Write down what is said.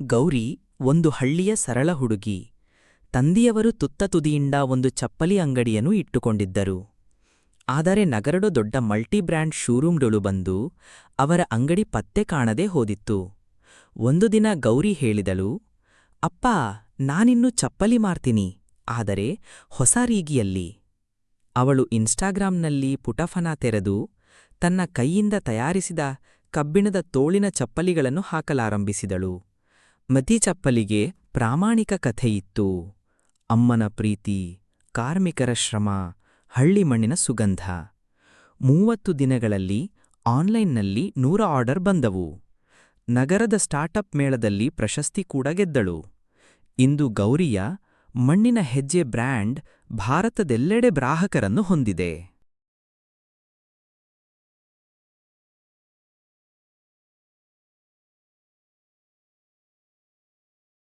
ಗೌರಿ ಒಂದು ಹಳ್ಳಿಯ ಸರಳ ಹುಡುಗಿ. ತಂದೆಯವರು ತುತ್ತ ತುದಿಯಿಂದ ಒಂದು ಚಪ್ಪಲಿ ಅಂಗಡಿಯನ್ನು ಇಟ್ಟುಕೊಂಡಿದ್ದರು. ಆದರೆ ನಗರಡು ದೊಡ್ಡ ಮಲ್ಟಿ ಬ್ರ್ಯಾಂಡ್ ಶೋರೂಮ್ಗಳು ಬಂದು ಅವರ ಅಂಗಡಿ ಪತ್ತೆ ಕಾಣದೆ ಹೋದಿತ್ತು. ಒಂದು ದಿನ ಗೌರಿ ಹೇಳಿದಳು, ಅಪ್ಪ, ನಾನಿನ್ನು ಚಪ್ಪಲಿ ಮಾರ್ತೀನಿ, ಆದರೆ ಹೊಸ ರೀಗಿಯಲ್ಲಿ. ಅವಳು ಇನ್ಸ್ಟಾಗ್ರಾಂನಲ್ಲಿ ಪುಟಫನ ತೆರೆದು ತನ್ನ ಕೈಯಿಂದ ತಯಾರಿಸಿದ ಕಬ್ಬಿಣದ ತೋಳಿನ ಚಪ್ಪಲಿಗಳನ್ನು ಹಾಕಲಾರಂಭಿಸಿದಳು. ಮತಿ ಚಪ್ಪಲಿಗೆ ಪ್ರಾಮಾಣಿಕ ಕಥೆಯಿತ್ತು. ಅಮ್ಮನ ಪ್ರೀತಿ, ಕಾರ್ಮಿಕರ ಶ್ರಮ, ಹಳ್ಳಿ ಮಣ್ಣಿನ ಸುಗಂಧ. ಮೂವತ್ತು ದಿನಗಳಲ್ಲಿ ಆನ್ಲೈನ್ನಲ್ಲಿ ನೂರ ಆರ್ಡರ್ ಬಂದವು. ನಗರದ ಸ್ಟಾರ್ಟಪ್ ಮೇಳದಲ್ಲಿ ಪ್ರಶಸ್ತಿ ಕೂಡ ಗೆದ್ದಳು. ಇಂದು ಗೌರಿಯ ಮಣ್ಣಿನ ಹೆಜ್ಜೆ ಬ್ರ್ಯಾಂಡ್ ಭಾರತದೆಲ್ಲೆಡೆ ಗ್ರಾಹಕರನ್ನು ಹೊಂದಿದೆ.